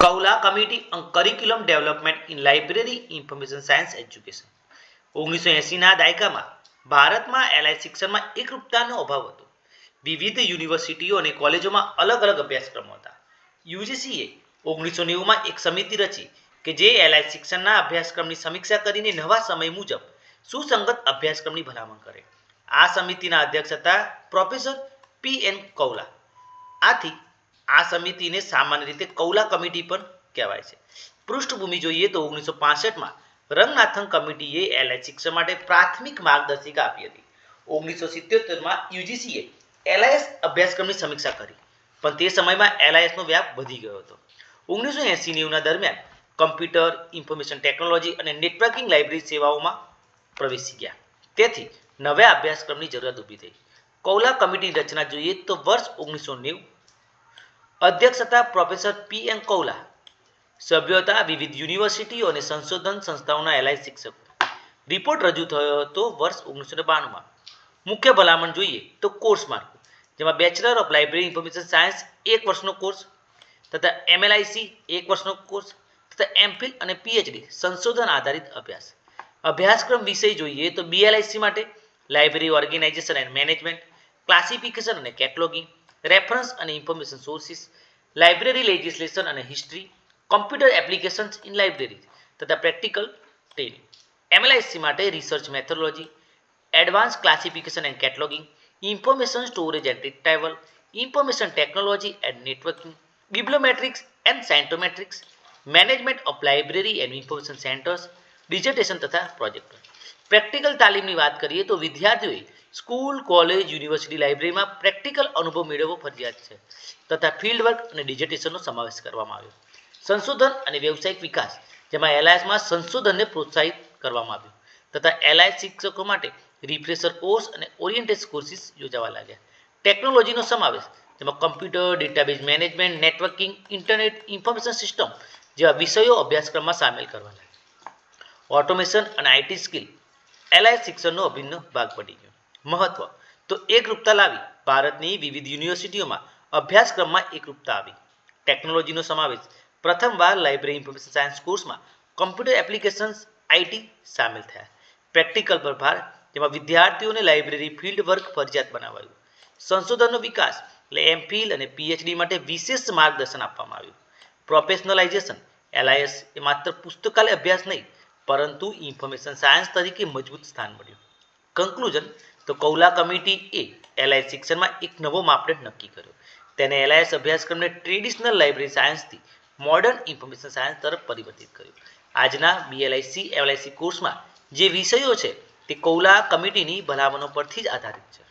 Kaula committee on curriculum development in library information science education ઓગણીસો એંસીના દાયકામાં ભારતમાં એલઆઈ શિક્ષણમાં એકરૂપતાનો અભાવ હતો. વિવિધ યુનિવર્સિટીઓ અને કોલેજોમાં અલગ અલગ અભ્યાસક્રમો હતા. યુજીસીએ ઓગણીસો નેવુંમાં એક સમિતિ રચી કે જે એલઆઈ શિક્ષણના અભ્યાસક્રમની સમીક્ષા કરીને નવા સમય મુજબ સુસંગત અભ્યાસક્રમની ભલામણ કરે. આ સમિતિના અધ્યક્ષ હતા પ્રોફેસર પી એન કૌલા. આથી આ સમિતિને સામાન્ય રીતે કૌલા કમિટી પણ કહેવાય છે. પૃષ્ઠભૂમિ જોઈએ તો ઓગણીસો પાસઠમાં રંગનાથન કમિટીએ એલઆઈ શિક્ષણ માટે પ્રાથમિક માર્ગદર્શિકા આપી હતી. ઓગણીસો સિત્યોતેરમાં યુજીસીએ એલઆઈએસ અભ્યાસક્રમની સમીક્ષા કરી, પણ તે સમયમાં એલઆઈએસનો વ્યાપ વધી ગયો હતો. ઓગણીસો એંસી નેવુંના દરમિયાન કમ્પ્યુટર, ઇન્ફોર્મેશન ટેકનોલોજી અને નેટવર્કિંગ લાઇબ્રેરી સેવાઓમાં પ્રવેશી ગયા. તેથી નવા અભ્યાસક્રમની જરૂરિયાત ઊભી થઈ. કૌલા કમિટીની રચના જોઈએ તો વર્ષ ઓગણીસો નેવું અધ્યક્ષ હતા પ્રોફેસર પી એન કૌલા સભ્યો હતા વિવિધ યુનિવર્સિટીઓ અને સંશોધન સંસ્થાઓના એલઆઈ શિક્ષકો. રિપોર્ટ રજૂ થયો હતો વર્ષ ઓગણીસો બાણુંમાં. મુખ્ય ભલામણ જોઈએ તો કોર્સ માર્ક જેમાં bachelor of library information science એક વર્ષનો કોર્સ તથા એમએલઆઈસી એક વર્ષનો કોર્સ તથા એમફિલ અને પીએચડી સંશોધન આધારિત અભ્યાસ. અભ્યાસક્રમ વિષય જોઈએ તો બીએલઆઈસી માટે library organisation and management classification અને કેટલોગિંગ રેફરન્સ અને ઇન્ફોર્મેશન સોર્સિસ લાઇબ્રેરી લેજિસ્લેશન અને history computer applications in library તથા પ્રેક્ટિકલ ટ્રેનિંગ એમએલઆઈસી માટે research methodology advance classification and cataloguing information storage and retrieval information technology and networking bibliometrics and scientometrics management of library and information centres dissertation તથા project practical તાલીમની વાત કરીએ તો વિદ્યાર્થીઓએ school, college, university લાઇબ્રેરીમાં practical અનુભવ મેળવવો ફરજિયાત છે. તથા ફિલ્ડ વર્ક અને ડિજિટેશનનો સમાવેશ કરવામાં આવ્યો. સંશોધન અને વ્યવસાયિક વિકાસ, જેમાં એલઆઈએસમાં સંશોધનને પ્રોત્સાહિત કરવામાં આવ્યું. તથા એલઆઈએસ શિક્ષકો માટે રિફ્રેશર કોર્સ અને ઓરિએન્ટેડ કોર્સિસ યોજાવા લાગ્યા. ટેકનોલોજીનો સમાવેશ, જેમાં computer, database management, networking, internet, information system જેવા વિષયો અભ્યાસક્રમમાં સામેલ કરવા લાગ્યા. ઓટોમેશન અને આઈટી સ્કિલ, એલઆઈ શિક્ષણનો અભિન્ન ભાગ પડી ગયો. મહત્વ. તો એકરૂપતા લાવી ભારતની વિવિધ યુનિવર્સિટીઓમાં અભ્યાસક્રમમાં એકરૂપતા આવી. ટેકનોલોજીનો સમાવેશ. પ્રથમવાર લાઇબ્રેરી ઇન્ફોર્મેશન સાયન્સ કોર્સમાં કમ્પ્યુટર એપ્લિકેશન્સ આઈટી સામેલ થયા. પ્રેક્ટિકલ પર ભાર. જેમાં વિદ્યાર્થીઓને લાઇબ્રેરી ફિલ્ડ વર્ક ફરજિયાત બનાવાયું. સંશોધનનો વિકાસ એટલે એમફિલ અને પીએચડી માટે વિશેષ માર્ગદર્શન આપવામાં આવ્યું. પ્રોફેશનલાઇઝેશન એલઆઈએસ એ માત્ર પુસ્તકાલય અભ્યાસ નહીં, પરંતુ ઇન્ફોર્મેશન સાયન્સ તરીકે મજબૂત સ્થાન મળ્યું. કન્ક્લુઝન તો કૌલા કમિટી એ એલઆઈ શિક્ષણમાં એક નવો માપદંડ નક્કી કર્યો. તેને એલઆઈએસ અભ્યાસક્રમને ટ્રેડિશનલ લાઇબ્રેરી સાયન્સથી મોડર્ન ઇન્ફોર્મેશન સાયન્સ તરફ પરિવર્તિત કર્યું. આજના બીએલઆઈસી એલઆઈસી કોર્સમાં જે વિષયો છે તે કૌલા કમિટીની ભલામણો પરથી જ આધારિત છે.